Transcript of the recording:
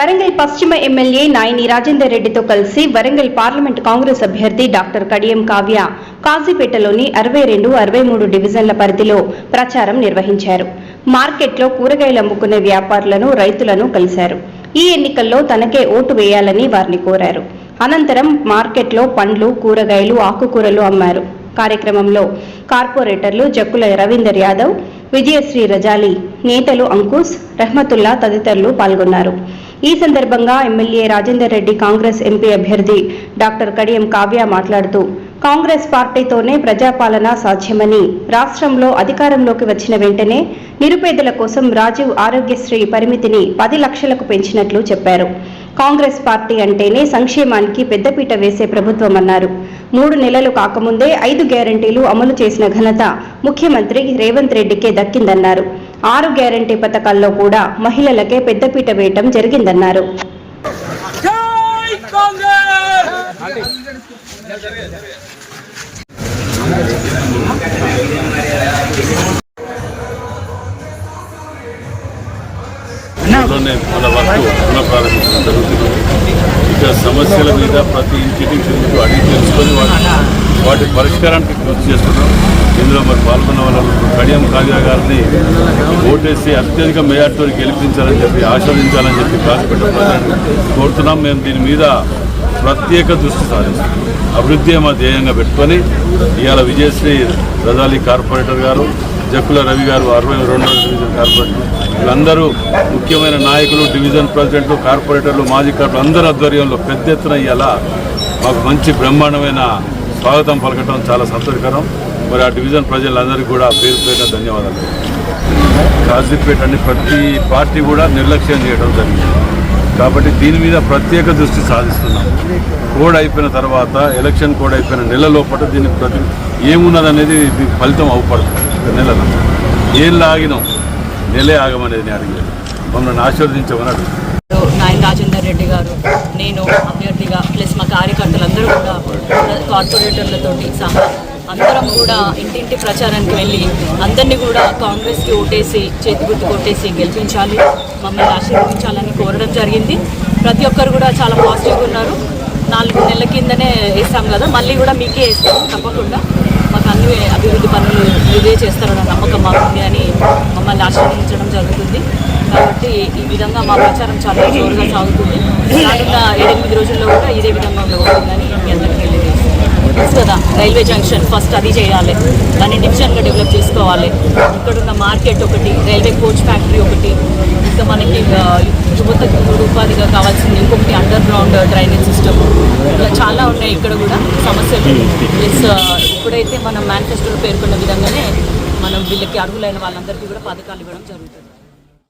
వరంగల్ పశ్చిమ ఎమ్మెల్యే నాయని రాజేందర్ రెడ్డితో కలిసి వరంగల్ పార్లమెంట్ కాంగ్రెస్ అభ్యర్థి డాక్టర్ కడియం కావ్య కాజీపేటలోని అరవై రెండు అరవై మూడు డివిజన్ల పరిధిలో ప్రచారం నిర్వహించారు. మార్కెట్లో కూరగాయలు అమ్ముకునే వ్యాపారులను రైతులను కలిశారు. ఈ ఎన్నికల్లో తనకే ఓటు వేయాలని వారిని కోరారు. అనంతరం మార్కెట్లో పండ్లు కూరగాయలు ఆకుకూరలు అమ్మారు. కార్యక్రమంలో కార్పొరేటర్లు జక్కుల రవీందర్ యాదవ్ విజయశ్రీ రజాలి నేతలు అంకుస్ రహమతుల్లా తదితరులు పాల్గొన్నారు. ఈ సందర్భంగా MLA Rajender Reddy Congress MP అభ్యర్థి డాక్టర్ కడియం కావ్య మాట్లాడుతూ కాంగ్రెస్ పార్టీతోనే ప్రజాపాలన సాధ్యమని రాష్ట్రంలో అధికారంలోకి వచ్చిన వెంటనే నిరుపేదల కోసం రాజీవ్ ఆరోగ్యశ్రీ పరిమితిని పది లక్షలకు పెంచినట్లు చెప్పారు. కాంగ్రెస్ పార్టీ అంటేనే సంక్షేమానికి పెద్దపీట వేసే ప్రభుత్వమన్నారు. మూడు నెలలు కాకముందే ఐదు గ్యారంటీలు అమలు చేసిన ఘనత ముఖ్యమంత్రి రేవంత్ రెడ్డికే దక్కిందన్నారు. ఆరు గ్యారంటీ పథకాల్లో కూడా మహిళలకే పెద్దపీట వేయటం జరిగిందన్నారు. జై మన వర్క్ పునఃప్రారంభించడం జరుగుతుంది ఇక సమస్యల మీద ప్రతి ఇంటికి తిరుగుతూ అడిగి తెలుసుకొని వాటి వాటి పరిష్కారానికి కృషి చేస్తున్నాం. ఇందులో మరి పాల్గొన్న వాళ్ళు కడియం కావ్య గారిని ఓటేసి అత్యధిక మేయార్తో గెలిపించాలని చెప్పి ఆస్వాదించాలని చెప్పి కాసిపెట్ట కోరుతున్నాం. మేము దీని మీద ప్రత్యేక దృష్టి సాధిస్తాం అభివృద్ధి మా ధ్యేయంగా పెట్టుకొని ఇవాళ విజయశ్రీ రజాలి కార్పొరేటర్ గారు జక్కుల రవి గారు అరవై రెండవ డివిజన్ కార్పొరేటర్. వీళ్ళందరూ ముఖ్యమైన నాయకులు డివిజన్ ప్రెసిడెంట్లు కార్పొరేటర్లు మాజీ కార్పొరేటర్ అందరి ఆధ్వర్యంలో పెద్ద ఎత్తున ఇలా మాకు మంచి బ్రహ్మాండమైన స్వాగతం పలకటం చాలా సంతోషకరం. మరి ఆ డివిజన్ ప్రజలందరికీ కూడా పేరు పేరున ధన్యవాదాలు. కాజీపేట అని ప్రతి పార్టీ కూడా నిర్లక్ష్యం చేయడం జరిగింది. కాబట్టి దీని మీద ప్రత్యేక దృష్టి సాధిస్తున్నాం. కోడ్ అయిపోయిన తర్వాత ఎలక్షన్ కోడ్ అయిపోయిన నెల లోపల దీనికి ప్రతి ఏమున్నదనేది ఫలితం అవపడుతుంది ఒక నెలలో ఏం లాగినాం నెలే ఆగమనేది నేను మమ్మల్ని ఆశీర్వదించమని అడుగుతున్నాను. నాయన్ రాజేందర్ రెడ్డి గారు నేను అభ్యర్థిగా ప్లస్ మా కార్యకర్తలందరూ కూడా కార్పొరేటర్లతోటి సహా అందరం కూడా ఇంటింటి ప్రచారానికి వెళ్ళి అందరినీ కూడా కాంగ్రెస్కి ఓటేసి చేతి గుర్తు కొట్టేసి గెలిపించాలి మమ్మల్ని ఆశీర్వదించాలని కోరడం జరిగింది. ప్రతి ఒక్కరు కూడా చాలా పాజిటివ్గా ఉన్నారు. నాలుగు నెలల కిందనే వేస్తాం కదా మళ్ళీ కూడా మీకే వేస్తాం తప్పకుండా. మాకు అభివృద్ధి పనులు ఇదే చేస్తారన్న నమ్మకం మాకుంది అని మమ్మల్ని ఆశీర్వదించడం జరుగుతుంది. కాబట్టి ఈ విధంగా మా ప్రచారం చాలా జోరుగా సాగుతుంది. రానున్న ఏడెనిమిది రోజుల్లో కూడా ఇదే విధంగా ఉండబోతుందని మీ అందరికీ తెలియజేస్తున్నాను. తెలుసు కదా రైల్వే జంక్షన్ ఫస్ట్ అది చేయాలి దాన్ని డివిజన్గా డెవలప్ చేసుకోవాలి. ఇక్కడ ఉన్న మార్కెట్ ఒకటి రైల్వే కోచ్ ఫ్యాక్టరీ ఒకటి ఇంకా మనకి యువత యువతకు కూడా ఉపాధిగా కావాల్సింది ఇంకొకటి అండర్ గ్రౌండ్ డ్రైనేజ్ సిస్టమ్. చాలా ఉన్నాయి ఇక్కడ కూడా సమస్యలు. ప్లస్ ఇప్పుడైతే మనం మేనిఫెస్టోలో పేర్కొన్న విధంగానే మనం వీళ్ళకి అర్హులైన వాళ్ళందరికీ కూడా పథకాలు ఇవ్వడం జరుగుతుంది.